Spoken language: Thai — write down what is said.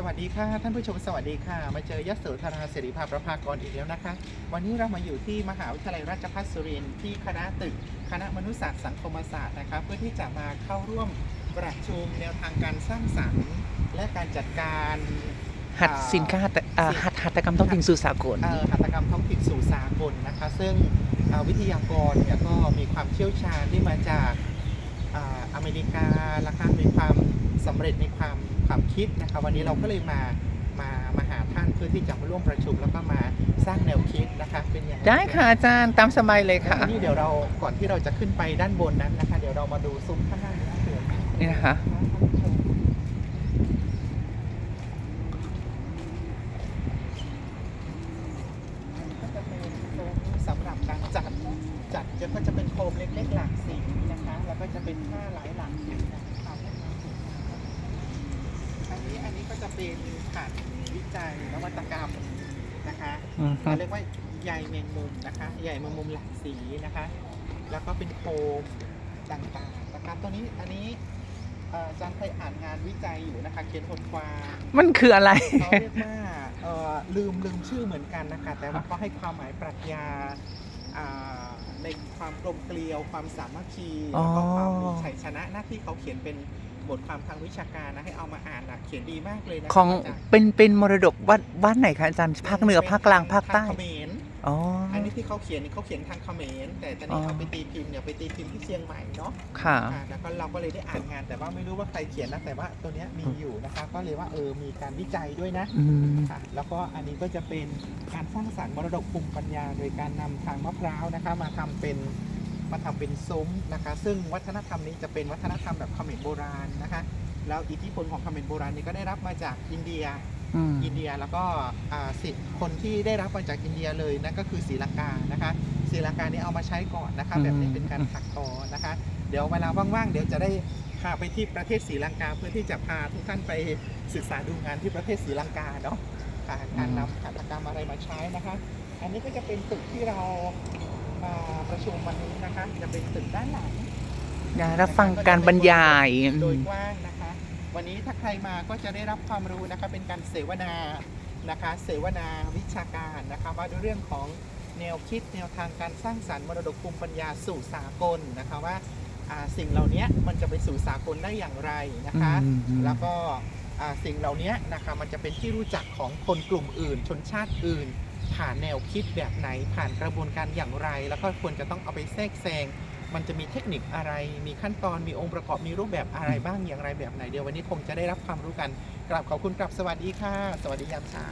สวัสดีค่ะ ท่านผู้ชมสวัสดีค่ะ มาเจอยโสธราเสรีภาพประภากรอีกแล้วนะคะ วันนี้เรามาอยู่ที่มหาวิทยาลัยราชภัฏสุรินทร์ที่คณะตึก คณะมนุษยศาสตร์สังคมศาสตร์นะคะเพื่อที่จะมาเข้าร่วมประชุมแนวทางการสร้างสรรค์ และการจัดการหัดสินค้าหัตถอ่าหัดหัตถกรรมท้องถิ่นสู่สากลเอ่อหัตถกรรมท้องถิ่นสู่สากลนะคะ ซึ่งเอ่อวิทยากรเนี่ยก็มีความเชี่ยวชาญที่มาจาก อ่าอเมริกานะคะมีความสำเร็จในความความคิดนะคะวันนี้เราก็เลยมามามาหาท่านเพื่อที่จะมาร่วมประชุมแล้วก็มาสร้างแนวคิดนะคะเป็นอย่างไรได้ค่ะอาจารย์ตามสบายเลยค่ะนี่เดี๋ยวเราก่อนที่เราจะขึ้นไปด้านบนนั้นนะคะ เดี๋ยวเรามาดูซุ้มข้างหน้านะเผื่อนี่นะคะ ก็จะเป็นโคมสำหรับการจัด จัดจะก็จะเป็นโคมเล็กๆหลากสีนะคะ แล้วก็จะเป็นผ้าหลายหลากสีนะคะอันนี้อันนี้ก็จะเป็นฐานวิจัยนวัตกรรมนะคะอืมเขาเรียกว่าใยแมงมุมนะคะ ใยแมงมุมหลากสีนะคะ แล้วก็เป็นโคมต่างๆนะคะตัวนี้อันนี้เอ่ออาจารย์เคยอ่านงานวิจัยอยู่นะคะ เขียนบทความมันคืออะไรเขาเรียกว่าเอ่อลืมลืมชื่อเหมือนกันนะคะ แต่ว่าเขาให้ความหมายปรัชญา อ่าในความกลมเกลียวความสามัคคีแล้วก็ความมีชัยชนะหน้าที่เขาเขียนเป็นบทความทางวิชาการนะให้เอามาอ่านนะเขียนดีมากเลยนะของาจารย์เป็นเป็นมรดกวัดบ้านไหนคะอาจารย์ภาคเหนือภาคกลางภาคใต้ทงเขมร อ๋อ อันนี้ที่เขาเขียนนี่เขาเขียนทางเขมรแต่ตอนนี้อ๋อ เขาไปตีพิมพ์เนี่ยไปตีพิมพ์ที่เชียงใหม่เนาะค่ะ อ่าแล้วก็เราก็เลยได้อ่านงานแต่ว่าไม่รู้ว่าใครเขียนนะแต่ว่าตัวเนี้ยมีอยู่นะคะก็เลยว่าเออมีการวิจัยด้วยนะ อืม ค่ะแล้วก็อันนี้ก็จะเป็นการสร้างสรรค์มรดกภูมิปัญญา โดยการนำทางมะพร้าวนะคะมาทำเป็นมาทำเป็นซุ้มนะคะ ซึ่งวัฒนธรรมนี้จะเป็นวัฒนธรรมแบบเขมรโบราณนะคะ แล้วอิทธิพลของเขมรโบราณนี้ก็ได้รับมาจากอินเดีย อืม อินเดียแล้วก็อ่าสิทธิ์คนที่ได้รับมาจากอินเดียเลยนั่นก็คือศรีลังกานะคะศรีลังกานี่เอามาใช้ก่อนนะคะแบบนี้เป็นการถักทอนะคะ เดี๋ยวเวลาว่างๆเดี๋ยวจะได้พาไปที่ประเทศศรีลังกา เพื่อที่จะพาทุกท่านไปศึกษาดูงานที่ประเทศศรีลังกาเนาะค่ะการนำหัตถกรรมอะไรมาใช้นะคะ อันนี้ก็จะเป็นตึกที่เรามาประชุมวันนี้นะคะ จะเป็นตึกด้านหลังนะรับฟังการบรรยาย โดยกว้างนะคะ วันนี้ถ้าใครมาก็จะได้รับความรู้นะคะเป็นการเสวนานะคะเสวนาวิชาการนะคะว่าด้วยเรื่องของแนวคิดแนวทางการสร้างสรรค์มรดกภูมิปัญญาสู่สากลนะคะว่าอ่าสิ่งเหล่านี้มันจะไปสู่สากลได้อย่างไรนะคะอืมแล้วก็อ่าสิ่งเหล่านี้นะคะมันจะเป็นที่รู้จักของคนกลุ่มอื่น ชนชาติอื่น ผ่านแนวคิดแบบไหนผ่านกระบวนการอย่างไร แล้วก็ควรจะต้องเอาไปแทรกแซง มันจะมีเทคนิคอะไร มีขั้นตอน มีองค์ประกอบ มีรูปแบบอะไรบ้างอย่างไรแบบไหนเดี๋ยววันนี้คงจะได้รับความรู้กัน กลับขอบคุณกลับสวัสดีค่ะ สวัสดียามเช้า